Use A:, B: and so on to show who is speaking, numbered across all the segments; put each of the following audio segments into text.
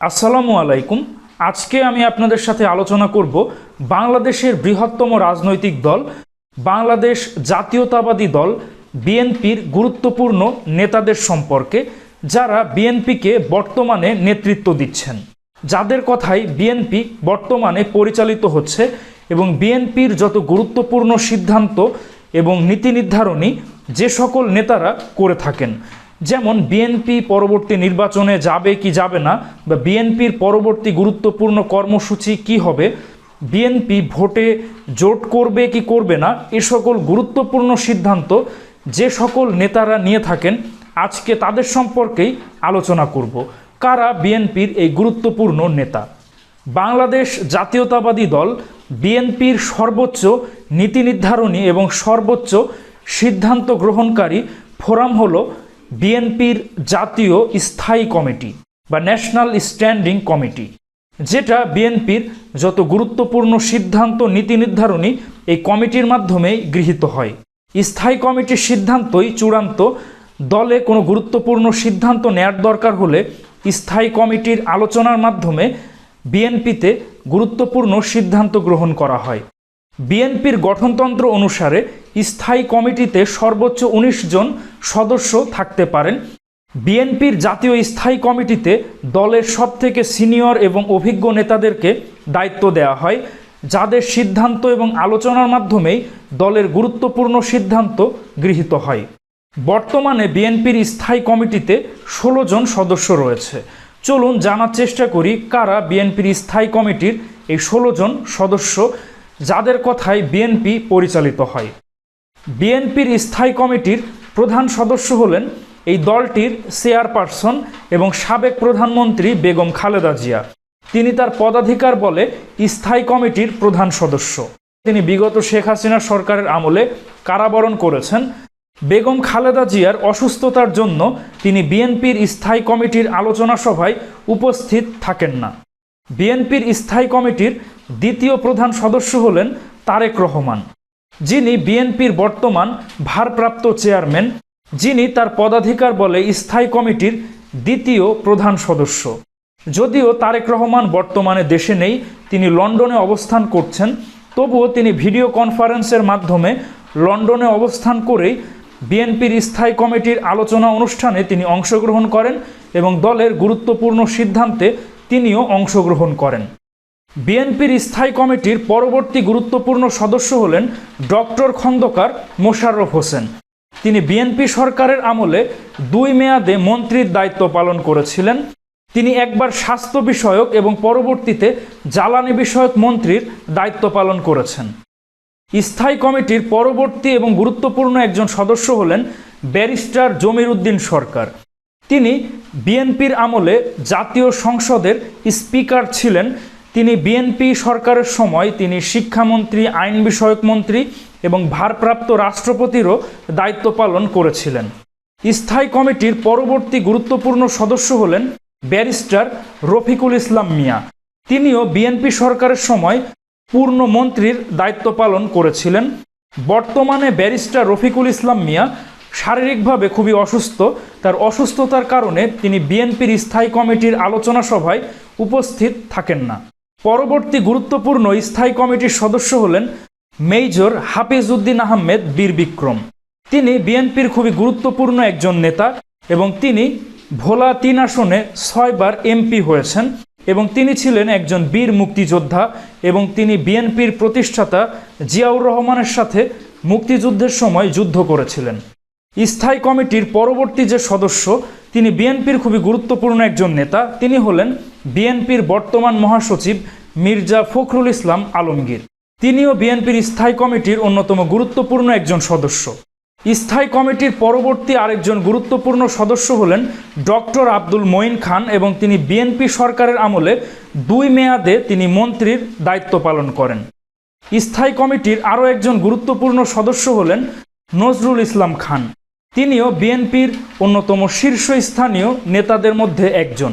A: আসসালামু আলাইকুম। আজকে আমি আপনাদের সাথে আলোচনা করব বাংলাদেশের বৃহত্তম রাজনৈতিক দল, বাংলাদেশ জাতীয়তাবাদী দল, বিএনপির গুরুত্বপূর্ণ নেতাদের সম্পর্কে, যারা বিএনপিকে বর্তমানে নেতৃত্ব দিচ্ছেন। যাদের কথাই বিএনপি বর্তমানে পরিচালিত হচ্ছে এবং বিএনপির যত গুরুত্বপূর্ণ সিদ্ধান্ত এবং নীতি নির্ধারণী যে সকল নেতারা করে থাকেন যেমন বিএনপি পরবর্তী নির্বাচনে যাবে কি যাবে না, বা বিএনপির পরবর্তী গুরুত্বপূর্ণ কর্মসূচি কি হবে বিএনপি ভোটে জোট করবে কি করবে না, এ সকল গুরুত্বপূর্ণ সিদ্ধান্ত যে সকল নেতারা নিয়ে থাকেন, আজকে তাদের সম্পর্কেই আলোচনা করব। কারা বিএনপির এই গুরুত্বপূর্ণ নেতা? বাংলাদেশ জাতীয়তাবাদী দল বিএনপির সর্বোচ্চ নীতি নির্ধারণী এবং সর্বোচ্চ সিদ্ধান্ত গ্রহণকারী ফোরাম হল বিএনপির জাতীয় স্থায়ী কমিটি বা ন্যাশনাল স্ট্যান্ডিং কমিটি, যেটা বিএনপির যত গুরুত্বপূর্ণ সিদ্ধান্ত নীতি নির্ধারণী এই কমিটির মাধ্যমেই গৃহীত হয়। স্থায়ী কমিটির সিদ্ধান্তই চূড়ান্ত, দলে কোনো গুরুত্বপূর্ণ সিদ্ধান্ত নেয়ার দরকার হলে স্থায়ী কমিটির আলোচনার মাধ্যমে বিএনপিতে গুরুত্বপূর্ণ সিদ্ধান্ত গ্রহণ করা হয়। বিএনপির গঠনতন্ত্র অনুসারে স্থায়ী কমিটিতে সর্বোচ্চ ১৯ জন সদস্য থাকতে পারেন। বিএনপির জাতীয় স্থায়ী কমিটিতে দলের সবথেকে সিনিয়র এবং অভিজ্ঞ নেতাদেরকে দায়িত্ব দেওয়া হয়, যাদের সিদ্ধান্ত এবং আলোচনার মাধ্যমেই দলের গুরুত্বপূর্ণ সিদ্ধান্ত গৃহীত হয়। বর্তমানে বিএনপির স্থায়ী কমিটিতে ষোলো জন সদস্য রয়েছে। চলুন জানার চেষ্টা করি কারা বিএনপির স্থায়ী কমিটির এই ষোলো জন সদস্য, যাদের কথায় বিএনপি পরিচালিত হয়। বিএনপির স্থায়ী কমিটির প্রধান সদস্য হলেন এই দলটির চেয়ারপারসন এবং সাবেক প্রধানমন্ত্রী বেগম খালেদা জিয়া। তিনি তার পদাধিকার বলে স্থায়ী কমিটির প্রধান সদস্য। তিনি বিগত শেখ হাসিনা সরকারের আমলে কারাবরণ করেছেন। বেগম খালেদা জিয়ার অসুস্থতার জন্য তিনি বিএনপির স্থায়ী কমিটির আলোচনা সভায় উপস্থিত থাকেন না। বিএনপির স্থায়ী কমিটির দ্বিতীয় প্রধান সদস্য হলেন তারেক রহমান। যিনি বিএনপির বর্তমান ভারপ্রাপ্ত চেয়ারম্যান, যিনি তার পদাধিকার বলে স্থায়ী কমিটির দ্বিতীয় প্রধান সদস্য। যদিও তারেক রহমান বর্তমানে দেশে নেই, তিনি লন্ডনে অবস্থান করছেন, তবুও তিনি ভিডিও কনফারেন্সের মাধ্যমে লন্ডনে অবস্থান করেই বিএনপির স্থায়ী কমিটির আলোচনা অনুষ্ঠানে তিনি অংশগ্রহণ করেন এবং দলের গুরুত্বপূর্ণ সিদ্ধান্তে তিনিও অংশগ্রহণ করেন। বিএনপির স্থায়ী কমিটির পরবর্তী গুরুত্বপূর্ণ সদস্য হলেন ডক্টর খন্দকার মোশাররফ হোসেন। তিনি বিএনপি সরকারের আমলে দুই মেয়াদে মন্ত্রীর দায়িত্ব পালন করেছিলেন। তিনি একবার স্বাস্থ্য বিষয়ক এবং পরবর্তীতে জ্বালানি বিষয়ক মন্ত্রীর দায়িত্ব পালন করেছেন। স্থায়ী কমিটির পরবর্তী এবং গুরুত্বপূর্ণ একজন সদস্য হলেন ব্যারিস্টার জমির উদ্দিন সরকার। তিনি বিএনপির আমলে জাতীয় সংসদের স্পিকার ছিলেন তিনি বিএনপি সরকারের সময় তিনি শিক্ষামন্ত্রী, আইন বিষয়ক মন্ত্রী এবং ভারপ্রাপ্ত রাষ্ট্রপতিরও দায়িত্ব পালন করেছিলেন। স্থায়ী কমিটির পরবর্তী গুরুত্বপূর্ণ সদস্য হলেন ব্যারিস্টার রফিকুল ইসলাম মিয়া। তিনিও বিএনপি সরকারের সময় পূর্ণ মন্ত্রীর দায়িত্ব পালন করেছিলেন। বর্তমানে ব্যারিস্টার রফিকুল ইসলাম মিয়া শারীরিকভাবে খুবই অসুস্থ। তার অসুস্থতার কারণে তিনি বিএনপির স্থায়ী কমিটির আলোচনা সভায় উপস্থিত থাকেন না। পরবর্তী গুরুত্বপূর্ণ স্থায়ী কমিটির সদস্য হলেন মেজর হাফিজ উদ্দিন আহমেদ বীর বিক্রম। তিনি বিএনপির খুবই গুরুত্বপূর্ণ একজন নেতা এবং তিনি ভোলা তিন আসনে ছয়বার এমপি হয়েছেন এবং তিনি ছিলেন একজন বীর মুক্তিযোদ্ধা এবং তিনি বিএনপির প্রতিষ্ঠাতা জিয়াউর রহমানের সাথে মুক্তিযুদ্ধের সময় যুদ্ধ করেছিলেন। স্থায়ী কমিটির পরবর্তী যে সদস্য, তিনি বিএনপির খুবই গুরুত্বপূর্ণ একজন নেতা। তিনি হলেন বিএনপির বর্তমান মহাসচিব মির্জা ফখরুল ইসলাম আলমগীর। তিনিও বিএনপির স্থায়ী কমিটির অন্যতম গুরুত্বপূর্ণ একজন সদস্য। স্থায়ী কমিটির পরবর্তী আরেকজন গুরুত্বপূর্ণ সদস্য হলেন ডক্টর আব্দুল মঈন খান এবং তিনি বিএনপি সরকারের আমলে দুই মেয়াদে তিনি মন্ত্রীর দায়িত্ব পালন করেন। স্থায়ী কমিটির আরও একজন গুরুত্বপূর্ণ সদস্য হলেন নজরুল ইসলাম খান। তিনিও বিএনপির অন্যতম শীর্ষস্থানীয় নেতাদের মধ্যে একজন।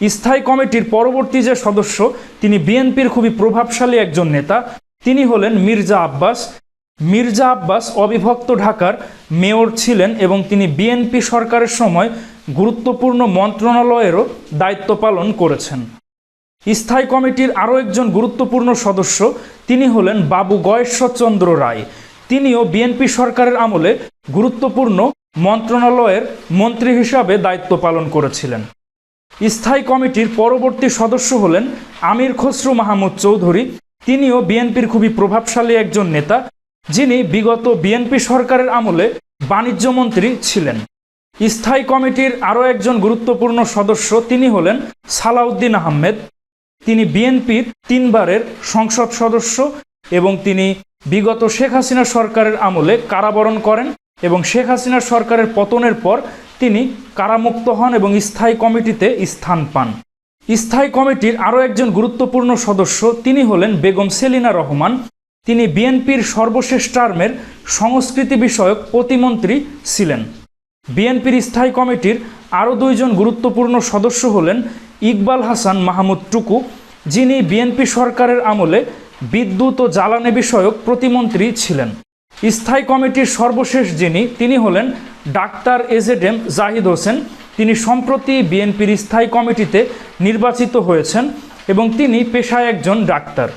A: স্থায়ী কমিটির পরবর্তী যে সদস্য, তিনি বিএনপির খুবই প্রভাবশালী একজন নেতা। তিনি হলেন মির্জা আব্বাস। মির্জা আব্বাস অবিভক্ত ঢাকার মেয়র ছিলেন এবং তিনি বিএনপি সরকারের সময় গুরুত্বপূর্ণ মন্ত্রণালয়েরও দায়িত্ব পালন করেছেন। স্থায়ী কমিটির আরও একজন গুরুত্বপূর্ণ সদস্য, তিনি হলেন বাবু গয়েশ্বরচন্দ্র রায়। তিনিও বিএনপি সরকারের আমলে গুরুত্বপূর্ণ মন্ত্রণালয়ের মন্ত্রী হিসাবে দায়িত্ব পালন করেছিলেন। স্থায়ী কমিটির পরবর্তী সদস্য হলেন আমির খসরু মাহমুদ চৌধুরী। তিনিও বিএনপির খুবই প্রভাবশালী একজন নেতা, যিনি বিগত বিএনপি সরকারের আমলে বাণিজ্য মন্ত্রী ছিলেন। স্থায়ী কমিটির আরও একজন গুরুত্বপূর্ণ সদস্য তিনি হলেন সালাউদ্দিন আহমেদ। তিনি বিএনপির তিনবারের সংসদ সদস্য এবং তিনি বিগত শেখ হাসিনা সরকারের আমলে কারাবরণ করেন এবং শেখ হাসিনা সরকারের পতনের পর তিনি কারামুক্ত হন এবং স্থায়ী কমিটিতে স্থান পান। স্থায়ী কমিটির আরও একজন গুরুত্বপূর্ণ সদস্য তিনি হলেন বেগম সেলিনা রহমান। তিনি বিএনপির সর্বশেষ টার্মের সংস্কৃতি বিষয়ক প্রতিমন্ত্রী ছিলেন। বিএনপির স্থায়ী কমিটির আরও দুইজন গুরুত্বপূর্ণ সদস্য হলেন ইকবাল হাসান মাহমুদ টুকু, যিনি বিএনপি সরকারের আমলে বিদ্যুৎ ও জ্বালানি বিষয়ক প্রতিমন্ত্রী ছিলেন। স্থায়ী কমিটির সর্বশেষ যিনি, তিনি হলেন ডাক্তার এজেডেম জাহিদ হোসেন, তিনি সম্প্রতি বিএনপির স্থায়ী কমিটিতে নির্বাচিত হয়েছেন এবং তিনি পেশায় একজন ডাক্তার।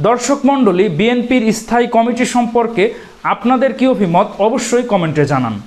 A: দর্শক মণ্ডলী, বিএনপির স্থায়ী কমিটি সম্পর্কে আপনাদের কি অভিমত অবশ্যই কমেন্টে জানান।